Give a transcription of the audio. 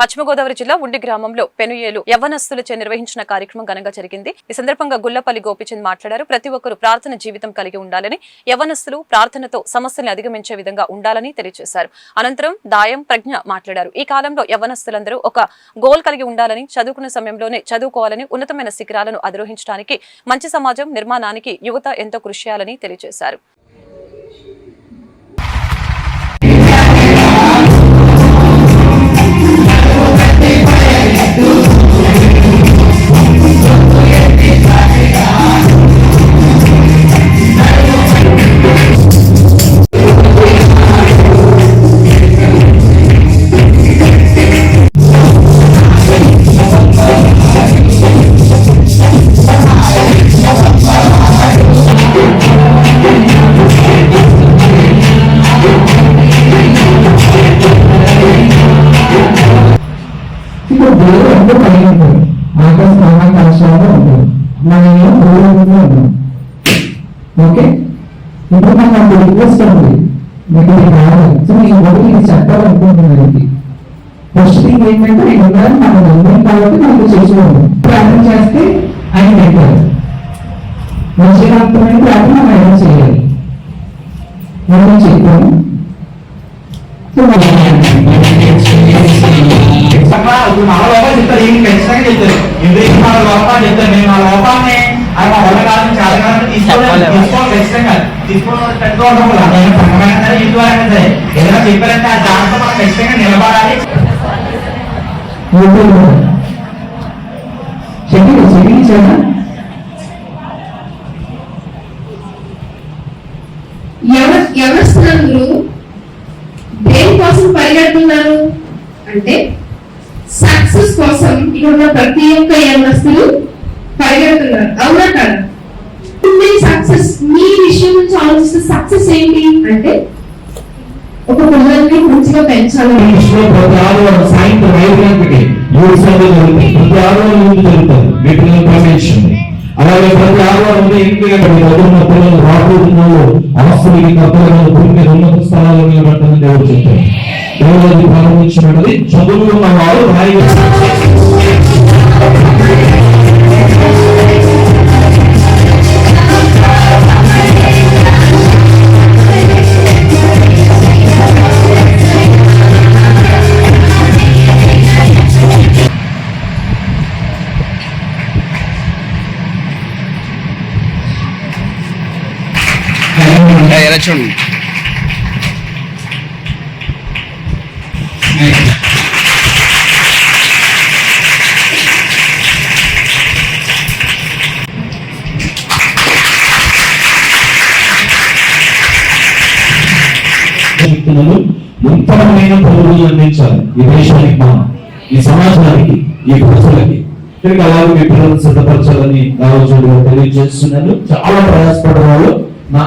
పశ్చిమ గోదావరి జిల్లా ఉండి గ్రామంలో పెనుయేలు యవ్వనస్తులచే నిర్వహించిన కార్యక్రమం ఘనంగా జరిగింది. ఈ సందర్భంగా గుల్లపల్లి గోపిచంద్ మాట్లాడారు. ప్రతి ఒక్కరూ ప్రార్థన జీవితం కలిగి ఉండాలని యవ్వనస్తులు ప్రార్థనతో సమస్యల్ని అధిగమించే విధంగా ఉండాలని తెలియజేశారు. అనంతరం దాయం ప్రజ్ఞ మాట్లాడారు. ఈ కాలంలో యవ్వనస్తులందరూ ఒక గోల్ కలిగి ఉండాలని చదువుకున్న సమయంలోనే చదువుకోవాలని ఉన్నతమైన శిఖరాలను అధిరోహించడానికి మంచి సమాజం నిర్మాణానికి యువత ఎంతో కృషి చేయాలని తెలియజేశారు. దేవుడు ఎందుకు కలిగి ఉంటాడు ఆకాశ మహాకాశాలు ఉంటుంది మన ఉన్నాం. ఓకే? ఇప్పుడు నాకు రిక్వెస్ట్ ఉంది. మీకు ఇది కావాలి సో నేను ఇది చెప్పాలనుకుంటున్నాను ఇది. ఫస్ట్ థింగ్ ఏంటంటే ఆయన ఉన్నారు మనం నమ్మకం కాబట్టి మనకు చేసుకోవాలి. ప్రార్థన చేస్తే ఆయన పెట్టారు మంచిగా అర్థమైన ప్రార్థన మనం చేయాలి. మనం చెప్పాము సో మనం ఈయన ఖచ్చితంగా చెప్తారు? ఎందుకు మన లోపాలు చెప్తారు మేము మా లోపాలని అది మా వల్ల కాదని చాలా కాలం తీసుకోవాలి తీసుకోవాలి ఖచ్చితంగా. తీసుకోవాలి పెట్టుకోవడం వల్ల నేను సంఘమైనా సరే ఇంటి వారైనా సరే. ఏదైనా చెప్పారంటే ఆ దాంట్లో మనం ఖచ్చితంగా నిలబడాలి. ఎవరు దేనికోసం పరిగెడుతున్నారు? అంటే సక్సెస్ కోసం ఇక్కడ ఉన్న ప్రతి ఒక్క యవనస్తులు పరిగెడుతున్నారు. అవునా కదా? సక్సెస్ మీ విషయం నుంచి ఆలోచిస్తే సక్సెస్ ఏంటి? అంటే ఒక పిల్లల్ని మంచిగా పెంచాలి ప్రతి ఆదివారం సాయంత్రం ఐదు గంటలకి మూడు సార్లు ప్రతి ఆదివారం మీ అలాగే ప్రతి ఆదివారం ఉదయం పిల్లలు రాబోతున్నారు ఆస్తులకి కప్పలను భూమి మీద ఉన్నత స్థలాల్లో దేవుడు చెప్పారు దేవుడు ప్రారంభించినది చదువు ఉన్న వారు రాయి ఎలా ఉత్తమమైన పౌరులు అందించాలి. ఈ దేశానికి మనం ఈ సమాజానికి ఈ ప్రజలకి. కనుక అలాగే మీ పిల్లలను సిద్ధపరచాలని రావచ్చు తెలియజేస్తున్నాను చాలా ప్రయాసపడే వాళ్ళు నా